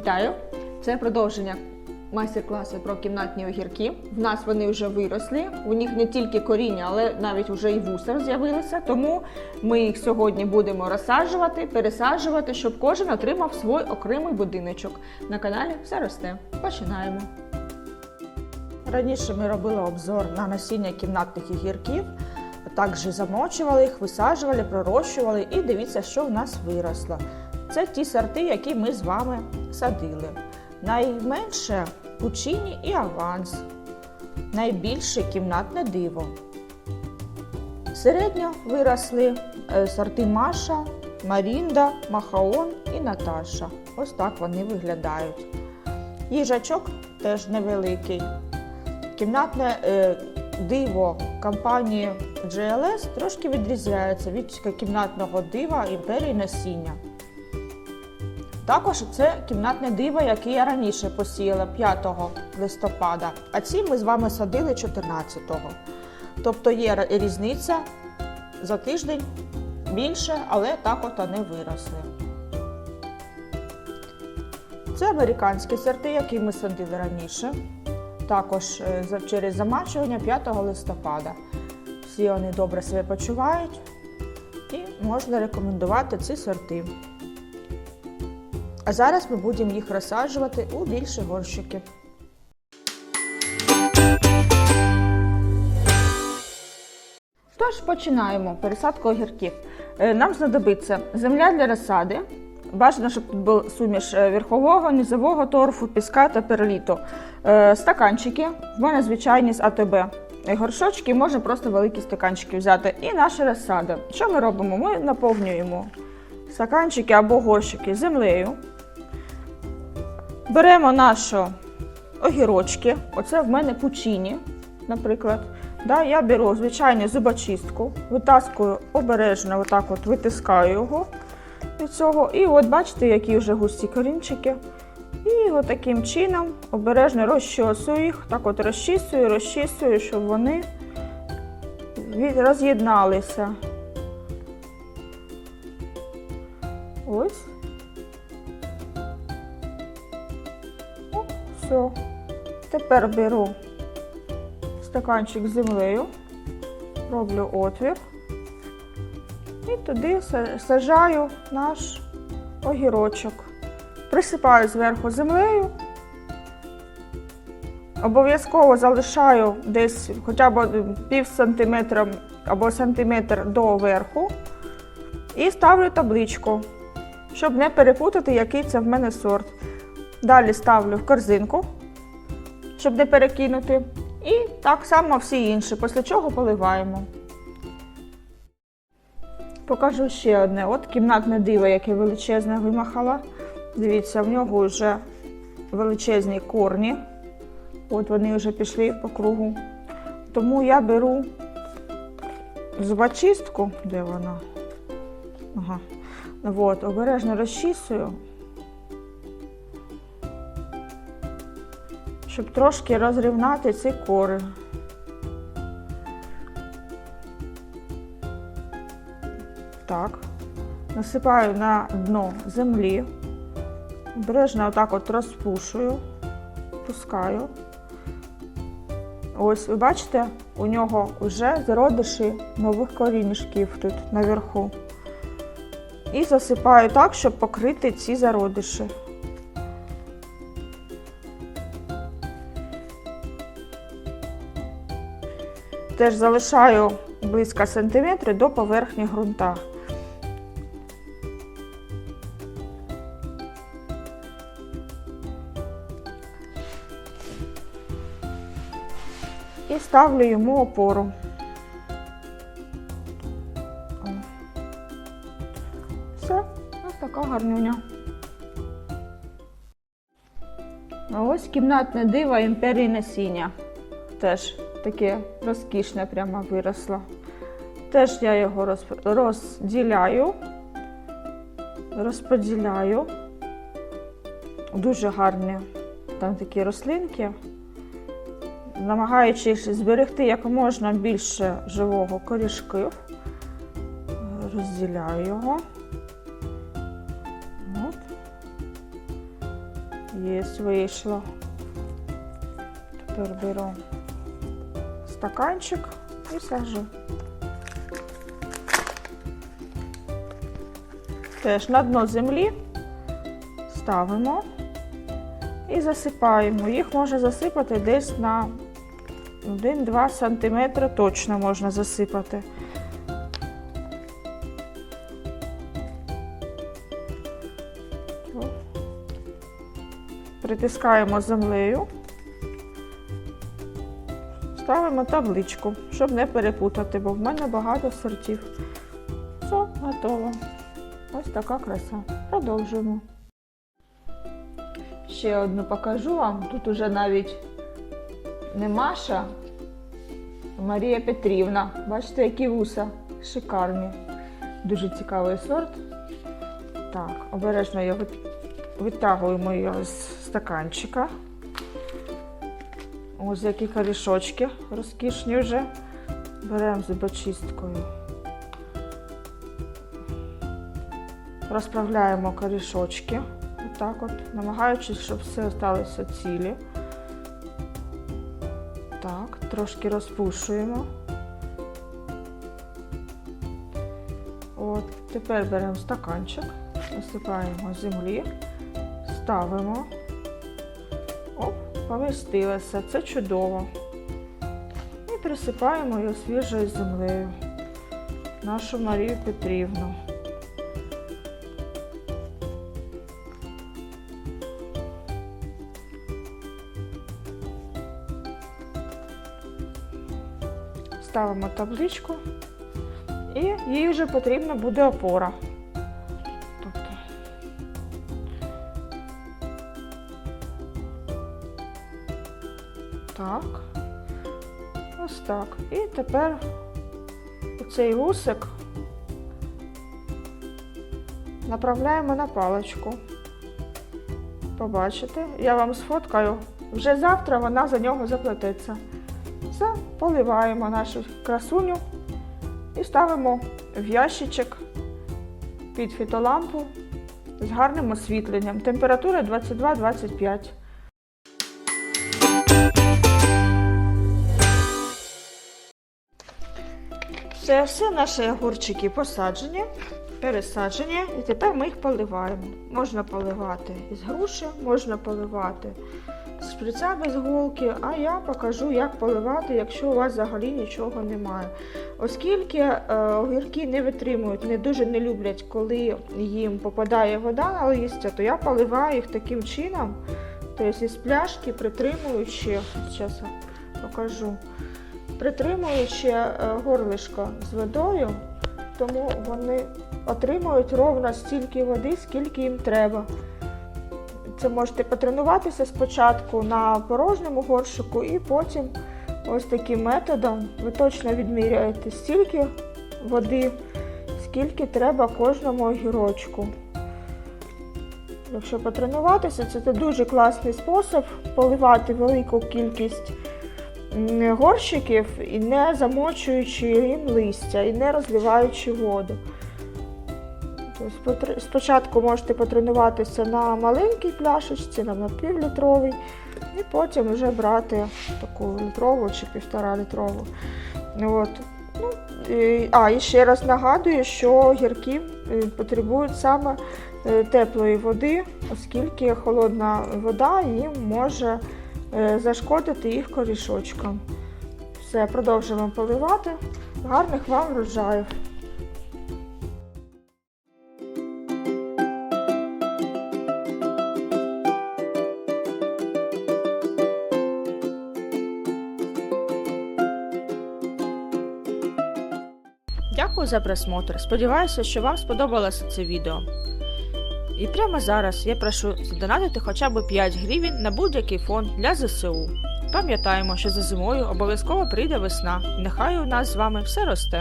Вітаю! Це продовження майстер-класу про кімнатні огірки. В нас вони вже виросли. У них не тільки коріння, але навіть вже і вуса з'явилися. Тому ми їх сьогодні будемо розсаджувати, пересаджувати, щоб кожен отримав свій окремий будиночок. На каналі все росте. Починаємо. Раніше ми робили обзор на насіння кімнатних огірків, також замочували їх, висаджували, пророщували і дивіться, що в нас виросло. Це ті сорти, які ми з вами садили. Найменше пучині і аванс, найбільше кімнатне диво. Середньо виросли е, сорти Маша, Марінда, Махаон і Наташа. Ось так вони виглядають. Їжачок теж невеликий. Кімнатне е, диво компанії GLS трошки відрізняється від кімнатного дива імперії насіння. Також це кімнатне диво, яке я раніше посіяла 5 листопада, а ці ми з вами садили 14-го. Тобто є різниця за тиждень більше, але так от вони виросли. Це американські сорти, які ми садили раніше також е, через замачування 5 листопада. Всі вони добре себе почувають і можна рекомендувати ці сорти. А зараз ми будемо їх розсаджувати у більші горщики. Тож починаємо пересадку огірків. Е, Нам знадобиться земля для розсади. Бажано, щоб тут був суміш е, верхового, низового торфу, піска та пероліту. Е, Стаканчики. В мене звичайні з АТБ. Горшочки можна просто великі стаканчики взяти. І наша розсада. Що ми робимо? Ми наповнюємо стаканчики або горщики землею. Беремо наші огірочки. Оце в мене пучині, наприклад. Да, я беру звичайну зубочистку, витаскую обережно, отак от витискаю його від цього. І от бачите, які вже густі корінчики. І от таким чином обережно розчосую їх, так от розчісую, розчісую, щоб вони роз'єдналися. Все. Тепер беру стаканчик з землею, роблю отвір і туди сажаю наш огірочок. Присипаю зверху землею. Обов'язково залишаю десь хоча б пів сантиметра або сантиметр до верху. І ставлю табличку, щоб не перепутати, який це в мене сорт. Далі ставлю в корзинку, щоб не перекинути. І так само всі інші, після чого поливаємо. Покажу ще одне. От кімнатне диво, яке величезне вимахала. Дивіться, в нього вже величезні корні. От вони вже пішли по кругу. Тому я беру зубочистку, де вона? Ага. От, обережно розчісую, щоб трошки розрівнати ці кори. Так. Насипаю на дно землі. Обережно отак от розпушую, пускаю. Ось, ви бачите, у нього вже зародиші нових корінішків тут наверху. І засипаю так, щоб покрити ці зародиші. Теж залишаю близько сантиметри до поверхні ґрунта. І ставлю йому опору. Все, ось така гарнюня. А ось кімнатне диво імперії насіння. Теж таке розкішне прямо виросло. Теж я його роз- розділяю, розподіляю. Дуже гарні там такі рослинки. Намагаючись зберегти як можна більше живого корішків, розділяю його. От. Є, вийшло. Тепер беру стаканчик і сажу. Теж на дно землі ставимо і засипаємо. Їх можна засипати десь на 1-2 см точно можна засипати. Притискаємо землею, ставимо табличку, щоб не перепутати, бо в мене багато сортів. Все, готово. Ось така краса. Продовжуємо. Ще одну покажу вам. Тут уже навіть не Маша, а Марія Петрівна. Бачите, які вуса шикарні. Дуже цікавий сорт. Так, обережно його витягуємо його з стаканчика. Ось які корішочки розкішні вже. Беремо зубочисткою. Розправляємо корішочки. Отак от, намагаючись, щоб все залишилося цілі. Так, трошки розпушуємо. От, тепер беремо стаканчик, насипаємо землі, ставимо. Оп, помістилося. Це чудово. І присипаємо його свіжою землею. Нашу Марію Петрівну. Ставимо табличку і їй вже потрібна буде опора. Так, ось так. І тепер оцей вусик направляємо на паличку. Побачите, я вам сфоткаю. Вже завтра вона за нього заплететься. Все, поливаємо нашу красуню і ставимо в ящичок під фітолампу з гарним освітленням. Температура 22-25. Все, все наші огурчики посаджені, пересаджені, і тепер ми їх поливаємо. Можна поливати із груші, можна поливати з шприца без голки, а я покажу, як поливати, якщо у вас взагалі нічого немає. Оскільки е, огірки не витримують, не дуже не люблять, коли їм попадає вода на листя, то я поливаю їх таким чином, тобто із пляшки, притримуючи, зараз покажу, притримуючи е, горлишко з водою, тому вони отримують ровно стільки води, скільки їм треба. Це можете потренуватися спочатку на порожньому горшику і потім ось таким методом ви точно відміряєте стільки води, скільки треба кожному огірочку. Якщо потренуватися, це, дуже класний спосіб поливати велику кількість горщиків і не замочуючи їм листя, і не розливаючи воду. Тобто Спочатку можете потренуватися на маленькій пляшечці, на півлітровій, і потім вже брати таку літрову чи півтора літрову. От. Ну, а, і ще раз нагадую, що гірки е, потребують саме е, теплої води, оскільки холодна вода їм може зашкодити їх корішочкам. Все, продовжуємо поливати. Гарних вам врожаїв! Дякую за просмотр. Сподіваюся, що вам сподобалося це відео. І прямо зараз я прошу задонатити хоча б 5 гривень на будь-який фонд для ЗСУ. Пам'ятаємо, що за зимою обов'язково прийде весна, і нехай у нас з вами все росте.